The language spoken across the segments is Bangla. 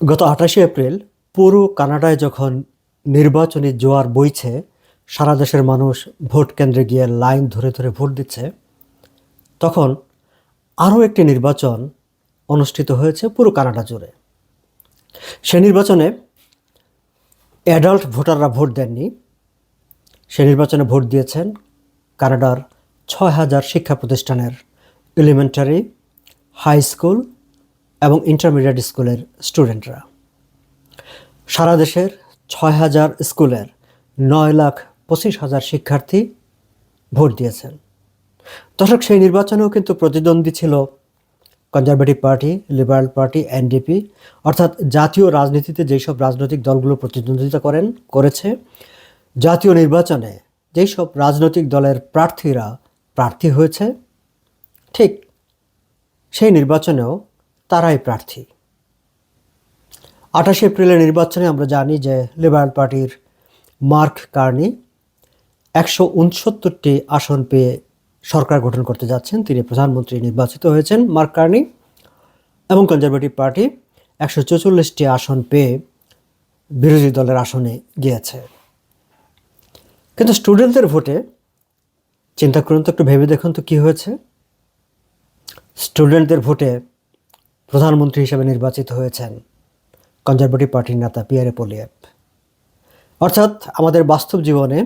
গত আঠাশে এপ্রিল পুরো কানাডায় যখন নির্বাচনী জোয়ার বইছে, সারা দেশের মানুষ ভোট কেন্দ্রে গিয়ে লাইন ধরে ধরে ভোট দিচ্ছে, তখন আরও একটি নির্বাচন অনুষ্ঠিত হয়েছে পুরো কানাডা জুড়ে। সে নির্বাচনে অ্যাডাল্ট ভোটাররা ভোট দেননি। সে নির্বাচনে ভোট দিয়েছেন কানাডার ছয় হাজার শিক্ষা প্রতিষ্ঠানের এলিমেন্টারি, হাই স্কুল এবং ইন্টারমিডিয়েট স্কুলের স্টুডেন্টরা সারা দেশের ছয় হাজার স্কুলের নয় লাখ পঁচিশ হাজার শিক্ষার্থী ভোট দিয়েছেন। দর্শক, সেই নির্বাচনেও কিন্তু প্রতিদ্বন্দ্বী ছিল Conservative Party Liberal Party NDP অর্থাৎ জাতীয় রাজনীতিতে যেসব রাজনৈতিক দলগুলো প্রতিদ্বন্দ্বিতা করেন, করেছে, জাতীয় নির্বাচনে যেই সব রাজনৈতিক দলের প্রার্থীরা প্রার্থী হয়েছে, ঠিক সেই নির্বাচনেও তারাই প্রার্থী। আঠাশে এপ্রিলের নির্বাচনে আমরা জানি যে লিবারেল পার্টির মার্ক কার্নি একশো উনসত্তরটি আসন পেয়ে সরকার গঠন করতে যাচ্ছেন। তিনি প্রধানমন্ত্রী নির্বাচিত হয়েছেন মার্ক কার্নি এবং কনজারভেটিভ পার্টি একশো চৌচল্লিশটি আসন পেয়ে বিরোধী দলের আসনে গিয়েছে। কিন্তু স্টুডেন্টদের ভোটে চিন্তা করুন তো, একটু ভেবে দেখুন তো কী হয়েছে। স্টুডেন্টদের ভোটে প্রধানমন্ত্রী হিসেবে নির্বাচিত হয়েছেন কনজারভেটিভ পার্টির নেতা পিয়ারে পোলিয়েপ অর্থাৎ আমাদের বাস্তব জীবনে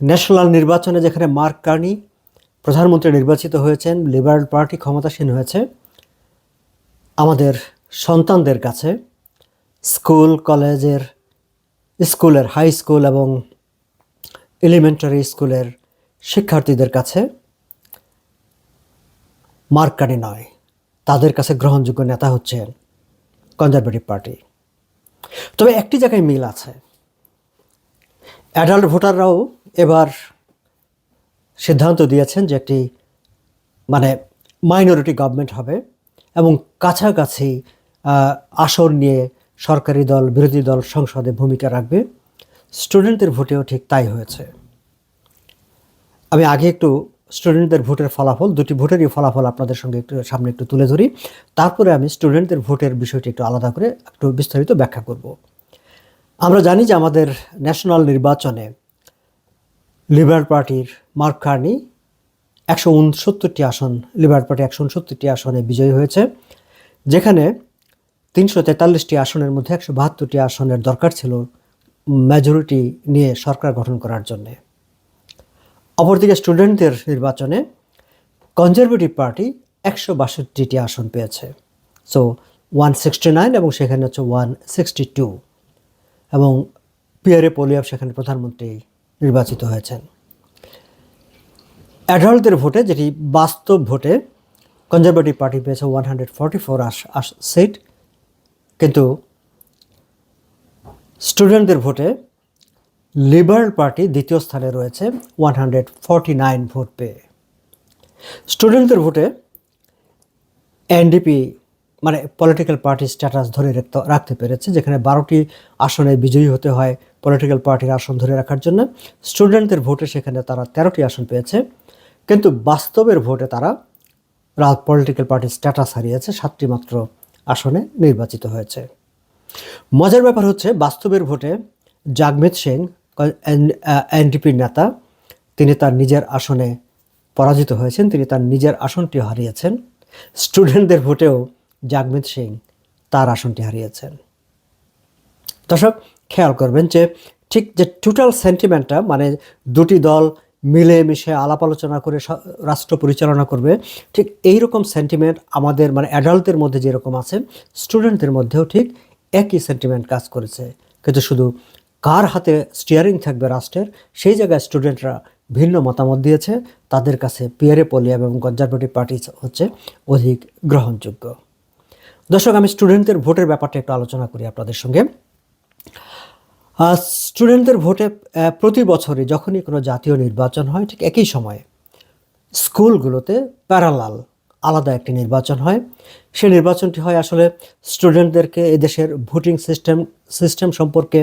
ন্যাশনাল নির্বাচনে যেখানে মার্ক কার্নি প্রধানমন্ত্রী নির্বাচিত হয়েছেন, লিবারেল পার্টি ক্ষমতাসীন হয়েছে, আমাদের সন্তানদের কাছে স্কুল, কলেজের স্কুলের হাই স্কুল এবং এলিমেন্টারি স্কুলের শিক্ষার্থীদের কাছে মার্ক কার্নি নয়। তাদের কাছে গ্রহণযোগ্য নেতা হচ্ছেন কনজারভেটিভ পার্টি তবে একটি জায়গায় মিল আছে। অ্যাডাল্ট ভোটাররাও এবার সিদ্ধান্ত দিয়েছেন যে একটি মানে মাইনরিটি গভর্নমেন্ট হবে এবং কাছাকাছি আসন নিয়ে সরকারি দল, বিরোধী দল সংসদে ভূমিকা রাখবে। স্টুডেন্টদের ভোটেও ঠিক তাই হয়েছে। আমি আগে একটু স্টুডেন্টদের ভোটের ফলাফল, দুটি ভোটেরই ফলাফল আপনাদের সঙ্গে একটু সামনে একটু তুলে ধরি। তারপরে আমি স্টুডেন্টদের ভোটের বিষয়টি একটু আলাদা করে একটু বিস্তারিত ব্যাখ্যা করব। আমরা জানি যে আমাদের ন্যাশনাল নির্বাচনে লিবার পার্টির মার্ক কার্নি একশো উনসত্তরটি আসন, লিবার পার্টি একশো উনসত্তরটি আসনে বিজয়ী হয়েছে, যেখানে তিনশো তেতাল্লিশটি আসনের মধ্যে একশো বাহাত্তরটি আসনের দরকার ছিল মেজরিটি নিয়ে সরকার গঠন করার জন্যে। অপরদিকে স্টুডেন্টদের নির্বাচনে কনজারভেটিভ পার্টি একশো বাষট্টিটি আসন পেয়েছে। সো ওয়ান সিক্সটি নাইন এবং সেখানে হচ্ছে ওয়ান সিক্সটি টু এবং পিয়ারে পোলিয়াব সেখানে প্রধানমন্ত্রী নির্বাচিত হয়েছেন। অ্যাডাল্টদের ভোটে যেটি বাস্তব ভোটে কনজারভেটিভ পার্টি পেয়েছে ওয়ান হান্ড্রেড ফর্টি ফোর আস সিট কিন্তু স্টুডেন্টদের ভোটে লিবারেল পার্টি দ্বিতীয় স্থানে রয়েছে, one hundred forty nine vote পেয়ে। স্টুডেন্টদের ভোটে এনডিপি মানে পলিটিক্যাল পার্টি স্ট্যাটাস ধরে রাখতে পেরেছে, যেখানে বারোটি আসনে বিজয়ী হতে হয় পলিটিক্যাল পার্টির আসন ধরে রাখার জন্য। স্টুডেন্টদের ভোটে সেখানে তারা তেরোটি আসন পেয়েছে, কিন্তু বাস্তবের ভোটে তারা পলিটিক্যাল পার্টির স্ট্যাটাস হারিয়েছে, সাতটি মাত্র আসনে নির্বাচিত হয়েছে। মজার ব্যাপার হচ্ছে, বাস্তবের ভোটে জাগমিত সিং এনডিপির নেতা, তিনি তার নিজের আসনে পরাজিত হয়েছেন, তিনি তার নিজের আসনটি হারিয়েছেন। স্টুডেন্টদের ভোটেও জাগমিত সিং তার আসনটি হারিয়েছেন। দর্শক, খেয়াল করবেন যে ঠিক যে টোটাল সেন্টিমেন্টটা মানে দুটি দল মিলে মিশে আলাপ আলোচনা করে রাষ্ট্র পরিচালনা করবে, ঠিক এই রকম সেন্টিমেন্ট আমাদের মানে অ্যাডাল্টদের মধ্যে যেরকম আছে স্টুডেন্টদের মধ্যেও ঠিক একই সেন্টিমেন্ট কাজ করেছে। কিন্তু শুধু কার হাতে স্টিয়ারিং থাকবে রাষ্ট্রের? সেই জায়গায় স্টুডেন্টরা ভিন্ন মতামত দিয়েছে। তাদের কাছে পিয়ারে পলিয়াব এবং কনজারভেটিভ পার্টি হচ্ছে অধিক গ্রহণযোগ্য। দর্শক, আমি স্টুডেন্টদের ভোটের ব্যাপারটা একটু আলোচনা করি আপনাদের সঙ্গে। স্টুডেন্টদের ভোটে প্রতি বছরই যখনই কোনো জাতীয় নির্বাচন হয়, ঠিক একই সময়ে স্কুলগুলোতে প্যারালাল আলাদা একটি নির্বাচন হয়। সেই নির্বাচনটি হয় আসলে স্টুডেন্টদেরকে এদেশের ভোটিং সিস্টেম সিস্টেম সম্পর্কে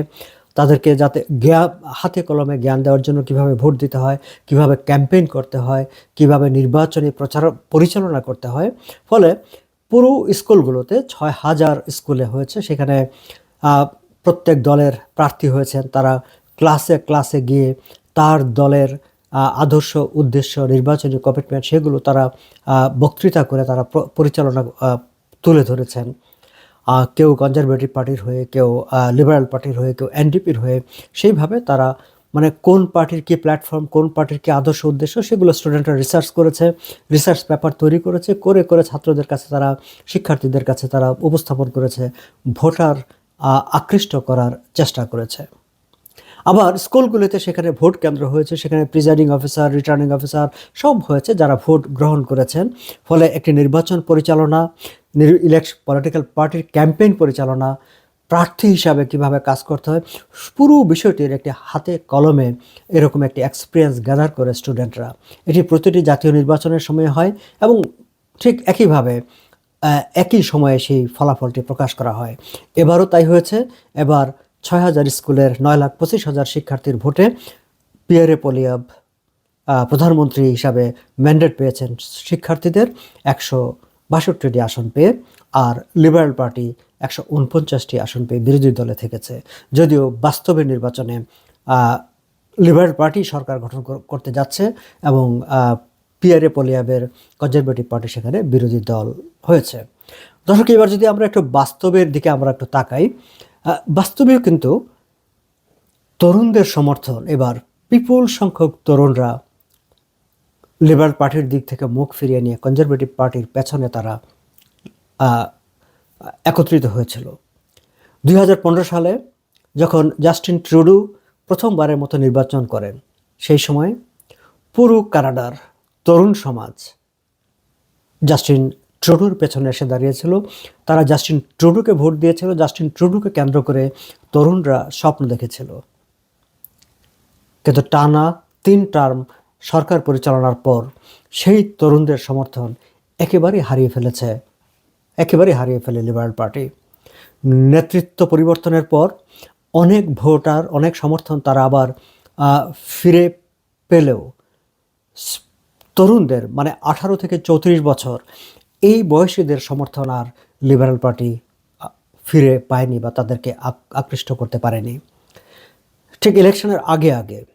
তাদেরকে যাতে জ্ঞান হাতে কলমে জ্ঞান দেওয়ার জন্য কীভাবে ভোট দিতে হয়, কীভাবে ক্যাম্পেইন করতে হয়, কীভাবে নির্বাচনী প্রচার, পরিচালনা করতে হয়। ফলে পুরো স্কুলগুলোতে ছয় হাজার স্কুলে হয়েছে। সেখানে প্রত্যেক দলের প্রার্থী হয়েছেন। তারা ক্লাসে ক্লাসে গিয়ে তার দলের আদর্শ, উদ্দেশ্য, নির্বাচনী কমিটমেন্ট সেগুলো তারা বক্তৃতা করে তারা পরিচালনা তুলে ধরেছেন। কেউ কনজারভেটিভ পার্টির হয়ে, কেউ লিবারাল পার্টির হয়ে, কেউ এনডিপির হয়ে, সেইভাবে তারা মানে কোন পার্টির কি প্ল্যাটফর্ম কোন পার্টির কি আদর্শ উদ্দেশ্য, সেগুলো স্টুডেন্টরা রিসার্চ করেছে রিসার্চ পেপার তৈরি করেছে, করে করে ছাত্রদের কাছে তারা, শিক্ষার্থীদের কাছে তারা উপস্থাপন করেছে, ভোটার আকৃষ্ট করার চেষ্টা করেছে। আবার স্কুলগুলিতে সেখানে ভোট কেন্দ্র হয়েছে, সেখানে প্রিজাইডিং অফিসার রিটার্নিং অফিসার সব হয়েছে যারা ভোট গ্রহণ করেছেন। ফলে একটি নির্বাচন পরিচালনা ইলেকশন পলিটিক্যাল পার্টির ক্যাম্পেইন পরিচালনা প্রার্থী হিসাবে কীভাবে কাজ করতে হয়, পুরো বিষয়টির একটি হাতে কলমে এরকম একটি এক্সপিরিয়েন্স গ্যাদার করে স্টুডেন্টরা এটি প্রতিটি জাতীয় নির্বাচনের সময় হয় এবং ঠিক একইভাবে একই সময়ে সেই ফলাফলটি প্রকাশ করা হয়। এবারও তাই হয়েছে, এবার ছয় হাজার স্কুলের নয় লাখ পঁচিশ হাজার শিক্ষার্থীর ভোটে পিয়ারে পলিয়াব প্রধানমন্ত্রী হিসাবে ম্যান্ডেট পেয়েছেন শিক্ষার্থীদের একশো বাষট্টিটি আসন পেয়ে আর লিবারেল পার্টি একশো উনপঞ্চাশটি আসন পেয়ে বিরোধী দলে থেকেছে। যদিও বাস্তবে নির্বাচনে লিবারেল পার্টি সরকার গঠন করতে যাচ্ছে এবং পিয়ারে পলিয়াবের কনজারভেটিভ পার্টি সেখানে বিরোধী দল হয়েছে। দর্শক, এবার যদি আমরা একটু বাস্তবের দিকে আমরা একটু তাকাই বাস্তবেও কিন্তু তরুণদের সমর্থন। এবার বিপুল সংখ্যক তরুণরা লিবারেল পার্টির দিক থেকে মুখ ফিরিয়ে নিয়ে কনজারভেটিভ পার্টির পেছনে তারা একত্রিত হয়েছিল। দুই হাজার পনেরো সালে যখন জাস্টিন ট্রুডু প্রথমবারের মতো নির্বাচন করেন, সেই সময় পুরো কানাডার তরুণ সমাজ জাস্টিন ট্রুডুর পেছনে এসে দাঁড়িয়েছিল। তারা জাস্টিন ট্রুডুকে ভোট দিয়েছিল। জাস্টিন ট্রুডুকে কেন্দ্র করে তরুণরা স্বপ্ন দেখেছিল। কিন্তু টানা তিন টার্ম সরকার পরিচালনার পর সেই তরুণদের সমর্থন একেবারেই হারিয়ে ফেলেছে। একেবারেই হারিয়ে ফেলে লিবারেল পার্টি নেতৃত্ব পরিবর্তনের পর অনেক ভোটার, অনেক সমর্থন তারা আবার ফিরে পেলেও। তরুণদের মানে আঠারো থেকে চৌত্রিশ বছর এই বয়সীদের সমর্থন আর লিবারেল পার্টি ফিরে পায়নি বা তাদেরকে আক- আকৃষ্ট করতে পারেনি। ঠিক ইলেকশনের আগে আগে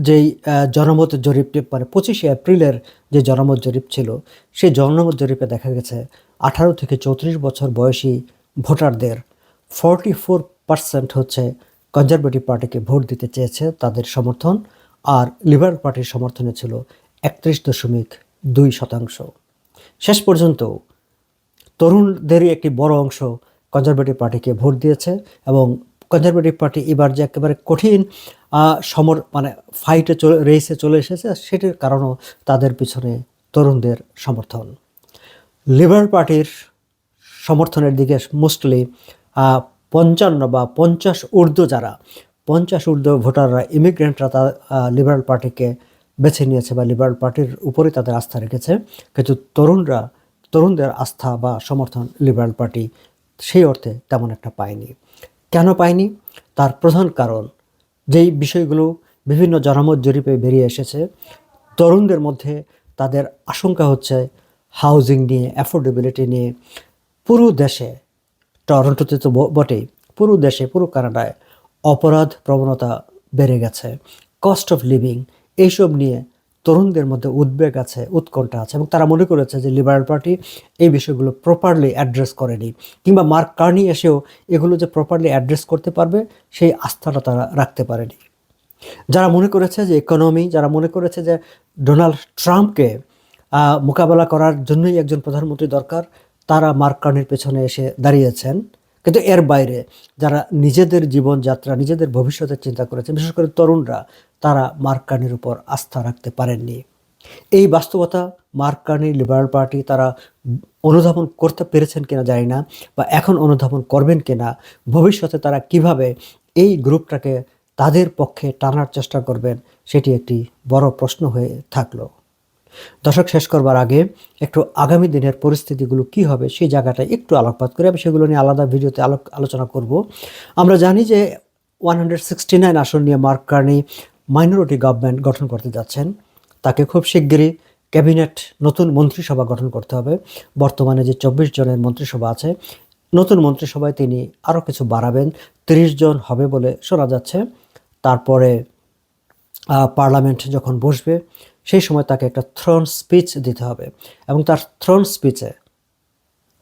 যেই জনমত জরিপটি মানে পঁচিশে এপ্রিলের যে জনমত জরিপ ছিল, সেই জনমত জরিপে দেখা গেছে আঠারো থেকে চৌত্রিশ বছর বয়সী ভোটারদের ফর্টি ফোর পার্সেন্ট হচ্ছে কনজারভেটিভ পার্টিকে ভোট দিতে চেয়েছে তাদের সমর্থন, আর লিবারেল পার্টির সমর্থনে ছিল একত্রিশ দশমিক দুই শতাংশ। শেষ পর্যন্ত তরুণদেরই একটি বড় অংশ কনজারভেটিভ পার্টিকে ভোট দিয়েছে এবং কনজারভেটিভ পার্টি এবার যে একেবারে কঠিন সমর মানে ফাইটে চলে রেসে চলে এসেছে, সেটির কারণও তাদের পিছনে তরুণদের সমর্থন। লিবারেল পার্টির সমর্থনের দিকে মোস্টলি পঞ্চান্ন বা পঞ্চাশ ঊর্ধ্ব যারা, পঞ্চাশ ঊর্ধ্ব ভোটাররা ইমিগ্রেন্টরা তা লিবারেল পার্টিকে বেছে নিয়েছে বা লিবারেল পার্টির উপরে তাদের আস্থা রেখেছে। কিন্তু তরুণরা, তরুণদের আস্থা বা সমর্থন লিবারেল পার্টি সেই অর্থে তেমন একটা পায়নি। কেন পায়নি? তার প্রধান কারণ, যেই বিষয়গুলো বিভিন্ন জনমত জরিপে বেরিয়ে এসেছে, তরুণদের মধ্যে তাদের আশঙ্কা হচ্ছে হাউজিং নিয়ে অ্যাফোর্ডেবিলিটি নিয়ে। পুরো দেশে, টরন্টোতে তো বটেই, পুরো দেশে, পুরো কানাডায় অপরাধ প্রবণতা বেড়ে গেছে। কস্ট অফ লিভিং এইসব নিয়ে তরুণদের মধ্যে উদ্বেগ আছে, উৎকণ্ঠা আছে এবং তারা মনে করেছে যে লিবারেল পার্টি এই বিষয়গুলো প্রপারলি অ্যাড্রেস করেনি কিংবা মার্ক কার্নি এসেও এগুলো যে প্রপারলি অ্যাড্রেস করতে পারবে সেই আস্থাটা তারা রাখতে পারেনি। যারা মনে করেছে যে ইকোনমি যারা মনে করেছে যে ডোনাল্ড ট্রাম্পকে মোকাবেলা করার জন্যই একজন প্রধানমন্ত্রী দরকার, তারা মার্ক কার্নির পেছনে এসে দাঁড়িয়েছেন। কিন্তু এর বাইরে যারা নিজেদের জীবনযাত্রা, নিজেদের ভবিষ্যতের চিন্তা করেছেন বিশেষ করে তরুণরা তারা মার্ক কার্নির উপর আস্থা রাখতে পারেননি। এই বাস্তবতা মার্ক কার্নি লিবারেল পার্টি তারা অনুধাবন করতে পেরেছেন কিনা জানি না বা এখন অনুধাবন করবেন কিনা। ভবিষ্যতে তারা কীভাবে এই গ্রুপটাকে তাদের পক্ষে টানার চেষ্টা করবেন সেটি একটি বড় প্রশ্ন হয়ে থাকল। দশক শেষ করবার আগে একটু আগামী দিনের পরিস্থিতিগুলো কি হবে সেই জায়গাটা একটু আলোকপাত করে আমি সেগুলো নিয়ে আলাদা ভিডিওতে আলোক, আলোচনা করব। আমরা জানি যে ওয়ান হান্ড্রেড সিক্সটি নাইন আসন নিয়ে মার্ক কার্নি মাইনরিটি গভর্নমেন্ট গঠন করতে যাচ্ছেন, তাকে খুব শিগগিরই ক্যাবিনেট, নতুন মন্ত্রিসভা গঠন করতে হবে। বর্তমানে যে চব্বিশ জনের মন্ত্রিসভা আছে, নতুন মন্ত্রিসভায় তিনি আরও কিছু বাড়াবেন, তিরিশ জন হবে বলে শোনা যাচ্ছে। তারপরে পার্লামেন্ট যখন বসবে, সেই সময় তাকে একটা থ্রোন স্পিচ দিতে হবে এবং তার থ্রোন স্পিচে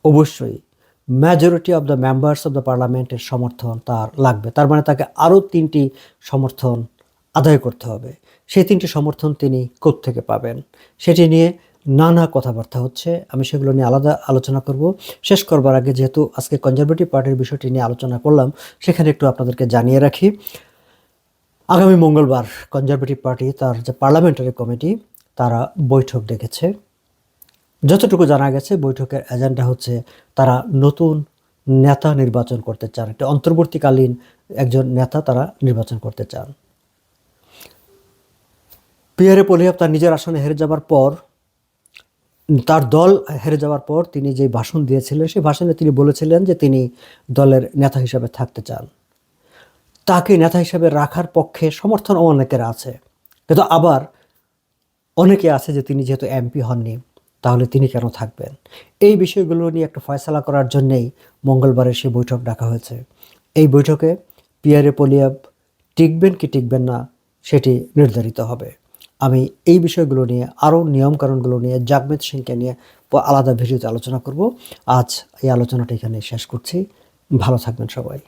অবশ্যই majority of the members of the পার্লামেন্টের সমর্থন তার লাগবে। তার মানে তাকে আরও তিনটি সমর্থন আদায় করতে হবে। সেই তিনটি সমর্থন তিনি থেকে পাবেন? সেটি নিয়ে নানা কথাবার্তা হচ্ছে। আমি সেগুলো নিয়ে আলাদা আলোচনা করব। শেষ করবার আগে যেহেতু আজকে কনজারভেটিভ পার্টির বিষয়টি নিয়ে আলোচনা করলাম, সেখানে একটু আপনাদেরকে জানিয়ে রাখি। আগামী মঙ্গলবার কনজারভেটিভ পার্টি তার যে পার্লামেন্টারি কমিটি তারা বৈঠক ডেকেছে। যতটুকু জানা গেছে, বৈঠকের এজেন্ডা হচ্ছে তারা নতুন নেতা নির্বাচন করতে চান। একটা অন্তর্বর্তীকালীন একজন নেতা তারা নির্বাচন করতে চান। পিয়ারে পলিহাব তার নিজের আসনে হেরে যাবার পর, তার দল হেরে যাওয়ার পর তিনি যে ভাষণ দিয়েছিলেন, সেই ভাষণে তিনি বলেছিলেন যে তিনি দলের নেতা হিসাবে থাকতে চান। তাকে নেতা হিসাবে রাখার পক্ষে সমর্থন অনেকের আছে। কিন্তু আবার অনেকে আছে যে তিনি যেহেতু এমপি হননি, তাহলে তিনি কেন থাকবেন? এই বিষয়গুলো নিয়ে একটা ফয়সালা করার জন্যেই মঙ্গলবারের সে বৈঠক ডাকা হয়েছে। এই বৈঠকে পিয়ারে পলিয়াব টিকবেন কি টিকবেন না, সেটি নির্ধারিত হবে। আমি এই বিষয়গুলো নিয়ে, আরও নিয়মকানুনগুলো নিয়ে, জাগমেদ সিংকে নিয়ে আলাদা ভিডিওতে আলোচনা করব। আজ এই আলোচনাটা এখানে শেষ করছি। ভালো থাকবেন সবাই।